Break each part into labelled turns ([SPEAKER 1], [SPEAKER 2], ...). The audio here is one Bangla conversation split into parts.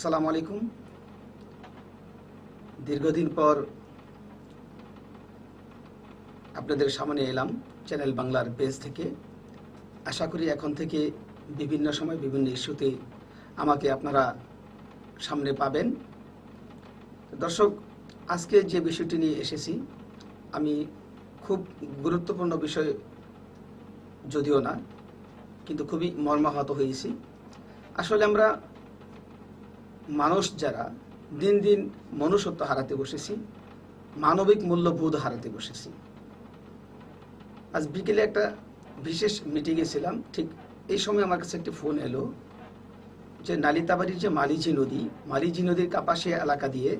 [SPEAKER 1] আসসালামু আলাইকুম। দীর্ঘদিন পর আপনাদের সামনে এলাম চ্যানেল বাংলার পেজ থেকে। আশা করি এখন থেকে বিভিন্ন সময় বিভিন্ন ইস্যুতে আমাকে আপনারা সামনে পাবেন। দর্শক, আজকে যে বিষয়টি নিয়ে এসেছি, আমি খুব গুরুত্বপূর্ণ বিষয় যদিও না, কিন্তু খুবই মর্মাহত হয়েছি। আসলে আমরা মানুষ যারা দিন দিন মনুষ্যত্ব হারাতে বসেছি, মানবিক মূল্যবোধ হারাতে বসেছি। আজ বিকেলে একটা বিশেষ মিটিংয়ে ছিলাম, ঠিক এই সময় আমার কাছে একটি ফোন এলো যে নালিতাবাড়ির যে মালিজি নদী, মালিজি নদীর কাপাসিয়া এলাকা দিয়ে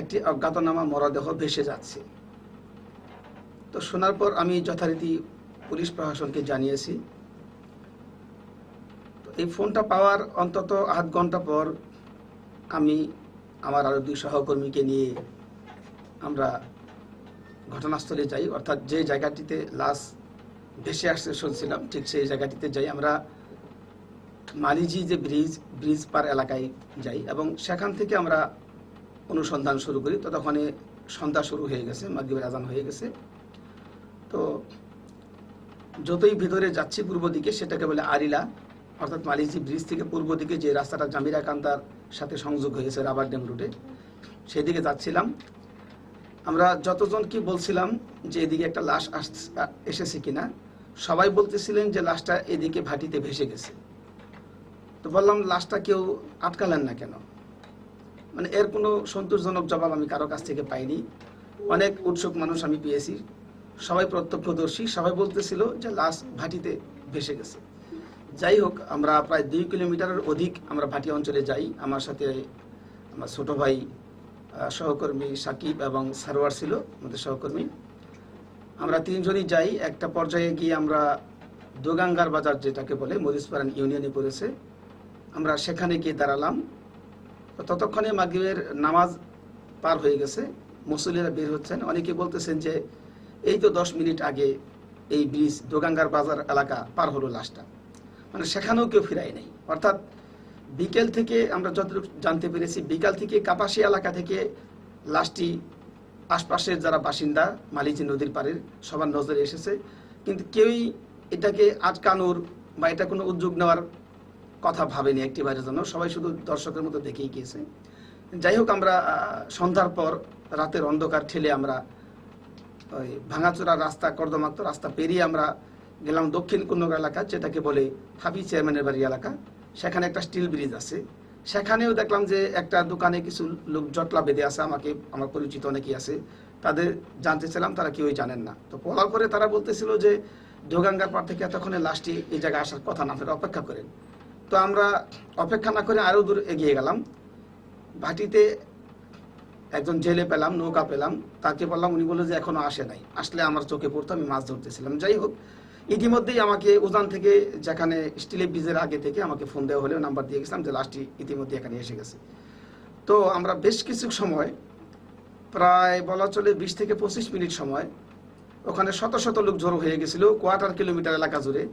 [SPEAKER 1] একটি অজ্ঞাতনামা মরদেহ ভেসে যাচ্ছে। তো শোনার পর আমি যথারীতি পুলিশ প্রশাসনকে জানিয়েছি ফোনটা পাওয়ার অন্তত আধ ঘণ্টা পর আমি আমার আরও দুই সহকর্মীকে নিয়ে আমরা ঘটনাস্থলে যাই। অর্থাৎ যে জায়গাটিতে লাশ ভেসে আসতে শুনছিলাম, ঠিক সেই জায়গাটিতে যাই। আমরা মালিজি যে ব্রিজ ব্রিজ পার এলাকায় যাই এবং সেখান থেকে আমরা অনুসন্ধান শুরু করি। ততক্ষণে সন্ধ্যা শুরু হয়ে গেছে, মাগরিবের আজান হয়ে গেছে। তো যতই ভিতরে যাচ্ছি পূর্ব দিকে, সেটাকে বলে আরিলা। অর্থাৎ মালিজি ব্রিজ থেকে পূর্ব দিকে যে রাস্তাটা জামিরা কান্দার সাথে সংযোগ হয়েছে রাবার ড্যাম রুটে, সেদিকে যাচ্ছিলাম। আমরা যতজন কি বলছিলাম যে এদিকে একটা লাশ আস- এসেছে কিনা, সবাই বলতেছিলেন যে লাশটা এদিকে ভাটিতে ভেসে গেছে। তো বললাম, লাশটা কেউ আটকালেন না কেন? মানে এর কোনো সন্তোষজনক জবাব আমি কারও কাছ থেকে পাইনি। অনেক উৎসুক মানুষ আমি পেয়েছি। সবাই প্রত্যক্ষদর্শী। সবাই বলতেছিল যে লাশ ভাটিতে ভেসে গেছে। যাই হোক আমরা প্রায় দুই কিলোমিটারের অধিক আমরা ভাটি অঞ্চলে যাই। আমার সাথে আমার ছোট ভাই সহকর্মী সাকিব এবং সারোয়ার ছিল, আমাদের সহকর্মী। আমরা তিনজনই যাই। একটা পর্যায়ে গিয়ে আমরা দোগাঙ্গার বাজার যেটাকে বলে মরিসপাড়ান ইউনিয়নে পড়েছে। আমরা সেখানে গিয়ে দাঁড়ালাম। ততক্ষণে মাগরিবের নামাজ পার হয়ে গেছে। মুসল্লিরা বের হচ্ছেন। অনেকে বলতেছেন যে, এই তো দশ মিনিট আগে এই ব্রিজ, দোগাঙ্গার বাজার এলাকা পার হলো লাশটা। মানে সেখানেও কেউ ফিরাই নেই। অর্থাৎ বিকেল থেকে আমরা যতটুকু জানতে পেরেছি, বিকাল থেকে কাপাসি এলাকা থেকে লাশটি আশপাশের যারা বাসিন্দা মালিজি নদীর পাড়ের, সবার নজরে এসেছে। কিন্তু কেউই এটাকে আটকানোর বা এটা কোনো উদ্যোগ নেওয়ার কথা ভাবেনি একটি একটিবারের জন্য। সবাই শুধু দর্শকের মতো দেখেই গিয়েছে। যাই হোক, আমরা সন্ধ্যার পর রাতের অন্ধকার ঠেলে আমরা ওই ভাঙাচোরা রাস্তা, কর্দমাক্ত রাস্তা পেরিয়ে আমরা গেলাম দক্ষিণ কুন্নগর এলাকা, যেটাকে বলে হাবি চেয়ারম্যানের বাড়ি এলাকা। সেখানে একটা স্টিল ব্রিজ আছে। সেখানেও দেখলাম যে একটা দোকানে কিছু লোক জটলা বেঁধে আছে, আমাকে, আমার পরিচিত অনেকেই আছে। তাদের জানতে চাইলাম, তারা কেউই জানেন না। তো বলার পরে তারা বলতেছিল যে দোগাঙ্গার পার থেকে এতক্ষণে লাস্টে এই জায়গায় আসার কথা না, আপনারা অপেক্ষা করেন। তো আমরা অপেক্ষা না করে আরও দূর এগিয়ে গেলাম। ভাটিতে একজন জেলে পেলাম, নৌকা পেলাম। তাকে বললাম, উনি বলল যে এখনও আসে নাই। আসলে আমার চোখে পড়তো, আমি মাছ ধরতেছিলাম। যাই হোক ইতিমধ্যেই আমাকে উজান থেকে যেখানে স্টিলের ব্রিজের আগে থেকে আমাকে ফোন দেওয়া হলেও নাম্বার দিয়ে গেছিলাম যে লাস্টটি ইতিমধ্যে এখানে এসে গেছে। তো আমরা বেশ কিছু সময়, প্রায় বলা চলে বিশ থেকে পঁচিশ মিনিট সময়, ওখানে শত শত লোক জড়ো হয়ে গেছিল, কোয়ার্টার কিলোমিটার এলাকা জুড়ে।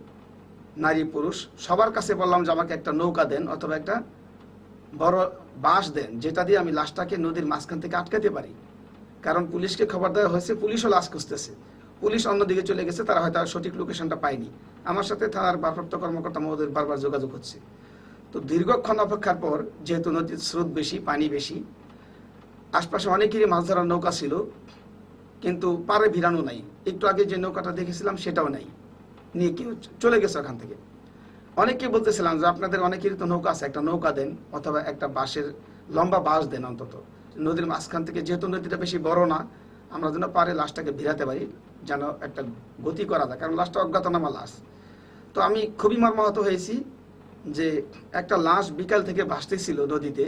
[SPEAKER 1] নারী, পুরুষ, সবার কাছে বললাম যে আমাকে একটা নৌকা দেন অথবা একটা বড় বাঁশ দেন, যেটা দিয়ে আমি লাশটাকে নদীর মাঝখান থেকে আটকাতে পারি। কারণ পুলিশকে খবর দেওয়া হয়েছে, পুলিশও লাশ খুঁজতেছে। পুলিশ অন্যদিকে চলে গেছে, তারা হয়তো আর সঠিক লোকেশনটা পায়নি। আমার সাথে থানার ভারপ্রাপ্ত কর্মকর্তা মহোদয় বারবার যোগাযোগ হচ্ছে। তো দীর্ঘক্ষণ অপেক্ষার পর, যেহেতু নদীর স্রোত বেশি, পানি বেশি, আশপাশে অনেকেরই মাছ ধরার নৌকা ছিল, কিন্তু পারে ভিড়ানো নাই। একটু আগে যে নৌকাটা দেখেছিলাম, সেটাও নাই। নিয়ে কেউ চলে গেছে ওখান থেকে। অনেকে বলতেছিলাম যে, আপনাদের অনেকেরই তো নৌকা আছে, একটা নৌকা দেন, অথবা একটা বাঁশের লম্বা বাঁশ দেন অন্তত। নদীর মাঝখান থেকে, যেহেতু নদীটা বেশি বড় না, আমরা যেন পারে লাশটাকে ভিড়াতে পারি। যেন একটা গতি করা যায়, কারণ লাশটা অজ্ঞাতনামা লাশ তো আমি খুবই মর্মাহত হয়েছি যে একটা লাশ বিকাল থেকে ভাসতেছিল নদীতে,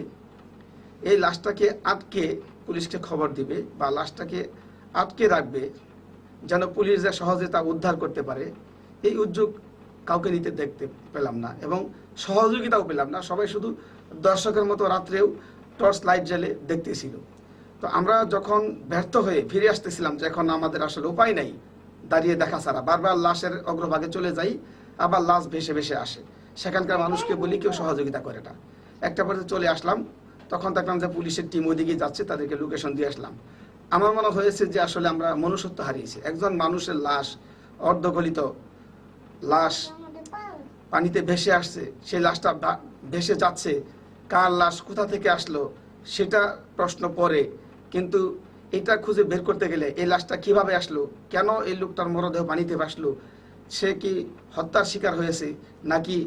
[SPEAKER 1] এই লাশটাকে আটকে পুলিশকে খবর দিবে বা লাশটাকে আটকে রাখবে যেন পুলিশ যা সহজে তা উদ্ধার করতে পারে। এই উদ্যোগ কাউকে নিতে দেখতে পেলাম না এবং সহযোগিতাও পেলাম না, সবাই শুধু দর্শকের মতো রাত্রেও টর্চ লাইট জ্বেলে দেখতেছিল। তো আমরা যখন ব্যর্থ হয়ে ফিরে আসতেছিলাম যে এখন আমাদের আসলে উপায় নাই, দাঁড়িয়ে দেখা ছাড়া, বারবার লাশের অগ্রভাগে চলে যাই, আবার লাশ ভেসে ভেসে আসে। সেখানকার মানুষকে বলি কেউ সহযোগিতা করে না। একটা পর্যায়ে চলে আসলাম, তখন দেখলাম যে পুলিশের টিম ওইদিকে যাচ্ছে, তাদেরকে লোকেশন দিয়ে আসলাম। আমার মনে হয়েছে যে আসলে আমরা মনুষ্যত্ব হারিয়েছি। একজন মানুষের লাশ, অর্ধগলিত লাশ পানিতে ভেসে আসছে, সেই লাশটা ভেসে যাচ্ছে, কার লাশ কোথা থেকে আসলো, সেটা প্রশ্ন পরে কিন্তু এটা খুঁজে বের করতে গেলে এই লাশটা কীভাবে আসলো? কেন এই লোকটার মরদেহ পানিতে ভাসলো? সে কি হত্যার শিকার হয়েছে নাকি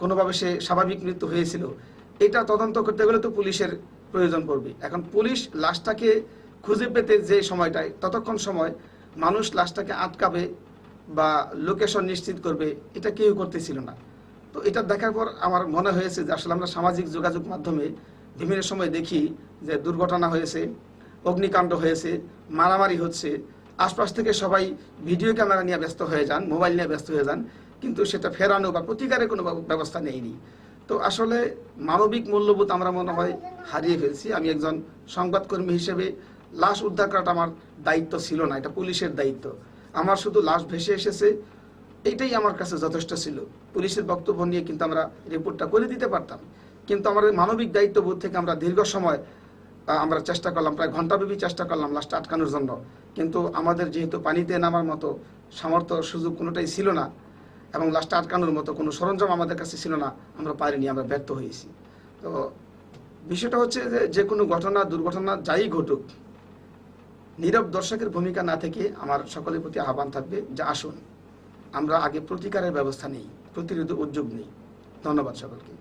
[SPEAKER 1] কোনোভাবে সে স্বাভাবিক মৃত্যু হয়েছিল? এটা তদন্ত করতে গেলে তো পুলিশের প্রয়োজন পড়বে। এখন পুলিশ লাশটাকে খুঁজে পেতে যে সময়টায়, ততক্ষণ সময় মানুষ লাশটাকে আটকাবে বা লোকেশন নিশ্চিত করবে, এটা কেউ করতেছিল না। তো এটা দেখার পর আমার মনে হয়েছে যে আসলে আমরা সামাজিক যোগাযোগ মাধ্যমে বিভিন্ন সময় দেখি যে দুর্ঘটনা হয়েছে। অগ্নিকাণ্ড হয়েছে, মারামারি হচ্ছে, আশপাশ থেকে সবাই ভিডিও ক্যামেরা নিয়ে ব্যস্ত হয়ে যান, মোবাইল নিয়ে ব্যস্ত হয়ে যান, কিন্তু সেটা ফেরানো বা প্রতিকারের কোনো ব্যব- ব্যবস্থা নেইনি। তো আসলে মানবিক মূল্যবোধ আমরা মনে হয় হারিয়ে ফেলছি। আমি একজন সংবাদকর্মী হিসেবে লাশ উদ্ধার করাটা আমার দায়িত্ব ছিল না, এটা পুলিশের দায়িত্ব। আমার শুধু লাশ ভেসে এসেছে এইটাই আমার কাছে যথেষ্ট ছিল। পুলিশের বক্তব্য নিয়ে কিন্তু আমরা রিপোর্টটা করে দিতে পারতাম। কিন্তু আমাদের মানবিক দায়িত্ববোধ থেকে আমরা দীর্ঘ সময় আমরা চেষ্টা করলাম, প্রায় ঘন্টাব্যাপী চেষ্টা করলাম লাস্টে আটকানোর জন্য। কিন্তু আমাদের যেহেতু পানিতে নামার মতো সামর্থ্য, সুযোগ কোনোটাই ছিল না এবং লাস্টে আটকানোর মতো কোনো সরঞ্জাম আমাদের কাছে ছিল না, আমরা পারিনি, আমরা ব্যর্থ হয়েছি। তো বিষয়টা হচ্ছে যে যে কোনো ঘটনা, দুর্ঘটনা যাই ঘটুক, নীরব দর্শকের ভূমিকা না থেকে আমার সকলের প্রতি আহ্বান থাকবে যে আসুন, আমরা আগে প্রতিকারের ব্যবস্থা নেই প্রতিরোধ উদ্যোগ নেই। ধন্যবাদ সকলকে।